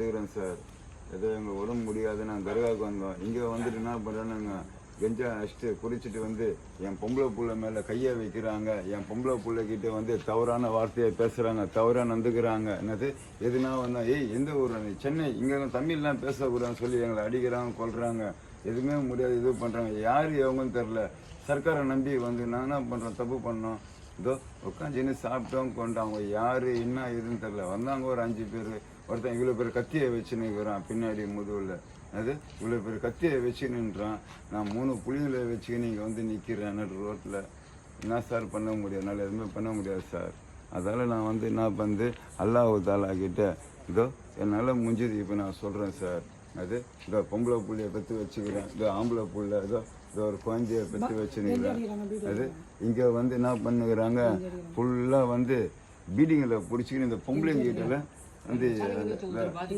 வந்துக்கிறேன் சார். ஏதோ எங்கள் உடம்பு முடியாது. நான் தர்காவுக்கு வந்தோம். இங்கே வந்துட்டு என்ன பண்ணுறேன்னுங்க கெஞ்சா அடிச்சுட்டு குடிச்சிட்டு வந்து என் பொம்பளை புள்ள மேலே கையை வைக்கிறாங்க. என் பொம்பளை பிள்ளைக்கிட்ட வந்து தவறான வார்த்தையை பேசுகிறாங்க தவறாக நந்துக்கிறாங்க என்னது? எதுனா வந்தால் ஏய் எந்த ஊர் சென்னை. இங்கே தமிழ்லாம் பேசக்கூடாதுன்னு சொல்லி எங்களை அடிக்கிறாங்க கொள்கிறாங்க எதுவுமே முடியாது. இது பண்ணுறாங்க யார் எவங்கன்னு தெரில சர்க்காரை நம்பி வந்து நான் என்ன பண்ணுறோம் தப்பு பண்ணோம். இதோ உட்காந்துன்னு சாப்பிட்டோம் கொண்டோம். அவங்க யார் என்ன இதுன்னு தெரில வந்தாங்க ஒரு அஞ்சு பேர். ஒருத்தன் இவ்வளோ பேர் கத்தியை வச்சுன்னு இருக்கிறான் பின்னாடி முதுகில். அது இவ்வளோ பேர் கத்தியை வச்சு நின்றான். நான் மூணு புள்ளிகளை வச்சுக்கின்னு இங்கே வந்து நிற்கிறேன் நடு ரோட்டில் என்ன சார் பண்ண முடியாது என்னால் எதுவுமே பண்ண முடியாது சார். அதால் நான் வந்து என்ன வந்து அல்லாஹ் தாலா கிட்ட இதோ என்னால் முடிஞ்சது இப்போ நான் சொல்கிறேன் சார். அது இதோ பொம்பளை புள்ளைய பெற்று வச்சுக்கிறேன். இதோ ஆம்பளை புள்ள இதோ இதோ ஒரு குழந்தைய பெற்று வச்சுருக்கிறேன் அது இங்கே வந்து என்ன பண்ணுகிறாங்க? ஃபுல்லாக வந்து பீடிங்கில் பிடிச்சிக்கின்னு இந்த பொம்பளைங்கிட்ட வந்து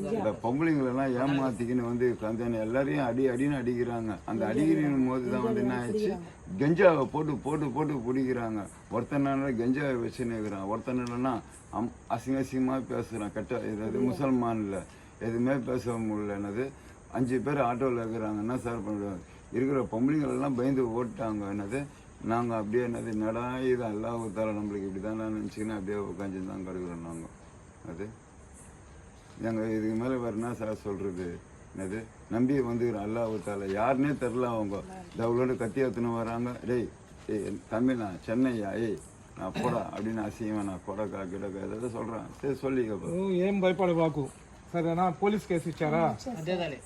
இந்த- பொம்பளைங்களெல்லாம் ஏமாத்திக்கின்னு வந்து கந்தானி எல்லாரையும் அடி அடின்னு அடிக்கிறாங்க. அந்த அடிக்கிற போது தான் வந்து என்ன ஆயிடுச்சு? கெஞ்சாவை போட்டு போட்டு போட்டு பிடிக்கிறாங்க. ஒருத்தனால கெஞ்சாவை வச்சுன்னு இருக்கிறான். ஒருத்தனா அம் அசிங்க அசிங்கமாக பேசுகிறான் கெட்ட இது முசல்மானில் எதுவுமே பேச முடியல. என்னது? அஞ்சு பேர் ஆட்டோவில் இருக்கிறாங்க. என்ன சார் பண்ணுவாங்க இருக்கிற பொம்பளைங்களெல்லாம் பயந்து ஓட்டாங்க. என்னது? நாங்கள் அப்படியே என்னது? நடா இது? அல்லாஹால நம்மளுக்கு இப்படி தான் நினச்சிக்கின்னு அப்படியே உட்காந்து தான் கிடக்குறோம் நாங்கள் அது நாங்கள் இதுக்கு மேலே வேறு என்ன சார் சொல்கிறது என்னது நம்பி வந்துக்கிறோம் அல்லாஹால யாருன்னே தெரில அவங்க தவளோட கத்தி எடுத்துன்னு வராங்க டேய் ஏய் தமிழா சென்னையா ஏய் நான் போடா அப்படின்னு அசிங்கமா நான் கொடக்கா கிடக்கா ஏதாவது சொல்கிறேன் சரி சொல்லிக்கப்பா నువ్వు ఏం భయపడబాకు సరేనా పోలీస్ కేసు ఇచ్చారా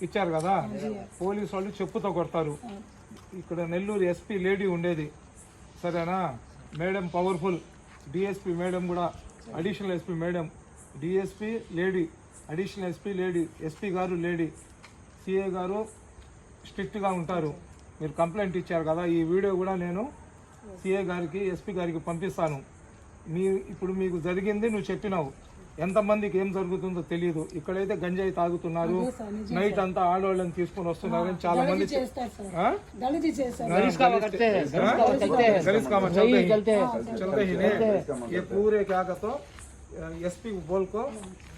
ఇచ్చారు కదా పోలీస్ వాళ్ళు చెప్పుతో కొడతారు ఇక్కడ నెల్లూరు ఎస్పీ లేడీ ఉండేది సరేనా మేడం పవర్ఫుల్ డిఎస్పీ మేడం కూడా additional SP madam DSP lady additional SP lady SP గారు లేడీ సిఏ గారు స్ట్రిక్ట్గా ఉంటారు. మీరు కంప్లైంట్ ఇచ్చారు కదా ఈ వీడియో కూడా నేను సిఏ గారికి ఎస్పీ గారికి పంపిస్తాను. మీ ఇప్పుడు మీకు జరిగింది నువ్వు చెప్పినావు. ఎంతమందికి ఏం జరుగుతుందో తెలియదు ఇక్కడైతే గంజాయి తాగుతున్నారు. నైట్ అంతా ఆడవాళ్ళని తీసుకొని వస్తున్నారని చాలా మంది సార్. ఆ? దళిత చేస్తారు गलीस का मतलब चलते ही चलते ही नहीं ये पूरे क्या कहते एसपी बोल को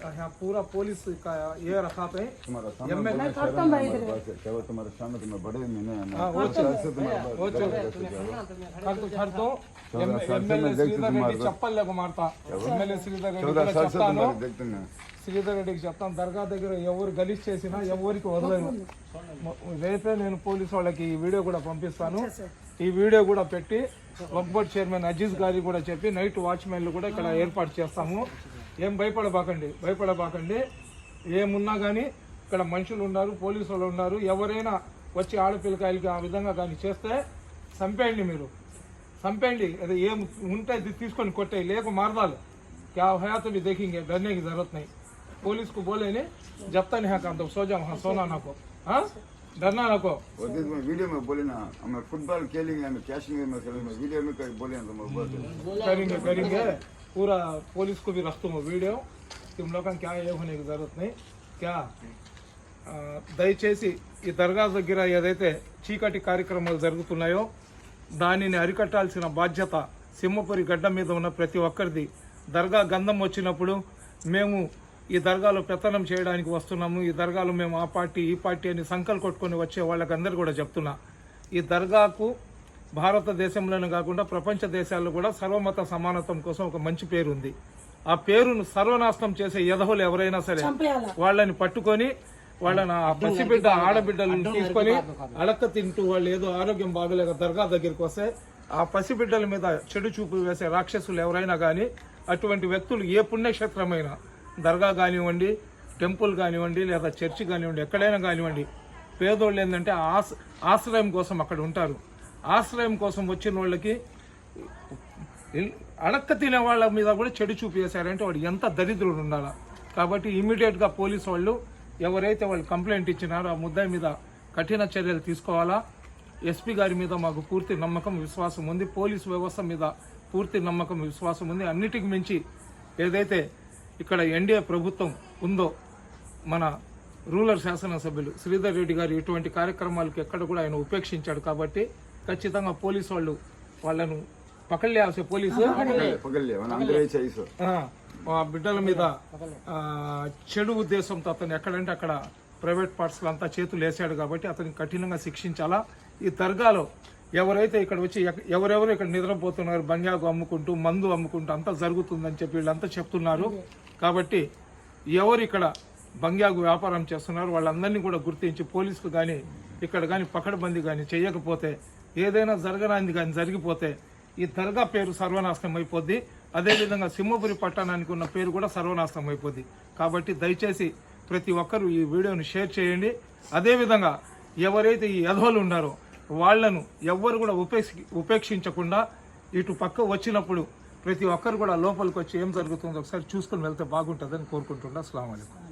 यहाँ पूरा पुलिस का ये रखा पे तुम्हारा सामने बड़ा शर्म है हमारे पास है। क्या वो तुम्हारे सामने तुम्हें बड़े मैंने है ना हाँ, वो अच्छा, ऐसे तुम्हारे पास वो बड़े चल ऐसे जाओ। कर तो छड़ तो चौदह साल से एमएलए मैं देखती श्रीधर तुम्हारे రెడ్డి को। చప్పల్ లేక మారతా ఎమ్మెల్యే శ్రీధర్ రెడ్డి चौदह కూడా साल से చెప్తాను तुम्हारे देखते हैं శ్రీధర్ రెడ్డికి చెప్తాను దర్గా దగ్గర ఎవరు గలీజ్ చేసినా ఎవరికి వదలను రేపే నేను పోలీసు వాళ్ళకి ఈ వీడియో కూడా పంపిస్తాను ఈ వీడియో కూడా పెట్టి వక్బోర్డ్ చైర్మన్ అజీజ్ గారి కూడా చెప్పి నైట్ వాచ్మెన్లు కూడా ఇక్కడ ఏర్పాటు చేస్తాము. ఏం భయపడబాకండి భయపడబాకండి. ఏమున్నా కానీ ఇక్కడ మనుషులు ఉన్నారు పోలీసులు ఉన్నారు. ఎవరైనా వచ్చి ఆడపిల్లకాయలకి ఆ విధంగా కానీ చేస్తే చంపేయండి మీరు. చంపేయండి. అదే ఏం ఉంటే తీసుకొని కొట్టాయి. లేక మార్దాలు. క్యా హయాత్ భీ దేఖింగే జరుగుతున్నాయి పోలీసుకు పోలీస్కు బోలేని జప్తా నీ సోజా సోనా నాకు. काम तो सो जाओ हाँ सोना ना को हाँ डरना ना को वो दिन में वीडियो में बोले ना हमें फुटबॉल खेलेंगे हमें कश्मीर में खेलेंगे वीडियो में कहीं बोले ना तुम बोलते करेंगे करेंगे पूरा पुलिस को भी रख तुम वीडियो तुम लोग का क्या ये होने की जरूरत नहीं क्या ఆ, దయచేసి ఈ దర్గా దగ్గర ఏదైతే చీకటి కార్యక్రమాలు జరుగుతున్నాయో దానిని అరికట్టాల్సిన బాధ్యత సింహపురి గడ్డ మీద ఉన్న ప్రతి ఒక్కరిది దర్గా గంధం వచ్చినప్పుడు మేము ఈ దర్గాలో పెత్తనం చేయడానికి వస్తున్నాము. ఈ దర్గాలో మేము ఆ పార్టీ ఈ పార్టీ అని సంకల్ కొట్టుకొని వచ్చే వాళ్ళకందరూ కూడా చెప్తున్నా. ఈ దర్గాకు భారతదేశంలోనే కాకుండా ప్రపంచ దేశాల్లో కూడా సర్వమత సమానత్వం కోసం ఒక మంచి పేరు ఉంది ఆ పేరును సర్వనాశనం చేసే యధవులు ఎవరైనా సరే వాళ్ళని పట్టుకొని వాళ్ళని ఆ పసిబిడ్డ ఆడబిడ్డలను తీసుకొని అలక్క తింటూ వాళ్ళు ఏదో ఆరోగ్యం బాగలేక దర్గా దగ్గరికి వస్తే ఆ పసిబిడ్డల మీద చెడు చూపు వేసే రాక్షసులు ఎవరైనా కానీ అటువంటి వ్యక్తులు ఏ పుణ్యక్షేత్రమైనా దర్గా కానివ్వండి టెంపుల్ కానివ్వండి లేదా చర్చి కానివ్వండి ఎక్కడైనా కానివ్వండి పేదోళ్ళు ఏంటంటే ఆశ ఆశ్రయం కోసం అక్కడ ఉంటారు. ఆశ్రయం కోసం వచ్చిన వాళ్ళకి అడక్క తినే వాళ్ళ మీద కూడా చెడు చూపేశారంటే వాడు ఎంత దరిద్రుడు ఉండాలా. కాబట్టి ఇమీడియట్గా పోలీసు వాళ్ళు ఎవరైతే వాళ్ళు కంప్లైంట్ ఇచ్చినారో ఆ ముద్దాయి మీద కఠిన చర్యలు తీసుకోవాలా. ఎస్పీ గారి మీద మాకు పూర్తి నమ్మకం విశ్వాసం ఉంది. పోలీసు వ్యవస్థ మీద పూర్తి నమ్మకం విశ్వాసం ఉంది. అన్నిటికి మించి ఏదైతే ఇక్కడ ఎన్డీఏ ప్రభుత్వం ఉందో మన రూరల్ శాసనసభ్యులు శ్రీధర్ రెడ్డి గారు ఇటువంటి కార్యక్రమాలకు ఎక్కడ కూడా ఆయన ఉపేక్షించాడు కాబట్టి ఖచ్చితంగా పోలీసు వాళ్ళు వాళ్ళను పకళ్ళే పోలీసు. మా బిడ్డల మీద చెడు ఉద్దేశంతో అతను ఎక్కడంటే అక్కడ ప్రైవేట్ పార్ట్స్లో అంతా చేతులు వేసాడు కాబట్టి అతనికి కఠినంగా శిక్షించాలా? ఈ దర్గాలో ఎవరైతే ఇక్కడ వచ్చి ఎవరెవరు ఇక్కడ నిద్రపోతున్నారు బంగాకు అమ్ముకుంటూ మందు అమ్ముకుంటూ అంతా జరుగుతుందని చెప్పి వీళ్ళంతా చెప్తున్నారు. కాబట్టి ఎవరు ఇక్కడ బంగ్యాగు వ్యాపారం చేస్తున్నారు వాళ్ళందరినీ కూడా గుర్తించి పోలీసులు కానీ ఇక్కడ కానీ పకడ్బందీ కానీ చేయకపోతే ఏదైనా జరగరాంది కానీ జరిగిపోతే ఈ దర్గా పేరు సర్వనాశనం అయిపోద్ది. అదేవిధంగా సింహపురి పట్టణానికి ఉన్న పేరు కూడా సర్వనాశనం అయిపోద్ది. కాబట్టి దయచేసి ప్రతి ఒక్కరూ ఈ వీడియోని షేర్ చేయండి. అదేవిధంగా ఎవరైతే ఈ యధోలు ఉన్నారో వాళ్ళను ఎవ్వరు కూడా ఉపేక్ష ఉపేక్షించకుండా ఇటు పక్క వచ్చినప్పుడు ప్రతి ఒక్కరు కూడా లోపలికి వచ్చి ఏం జరుగుతుందో ఒకసారి చూసుకొని వెళ్తే బాగుంటుందని కోరుకుంటున్నా. అస్సలం అయికం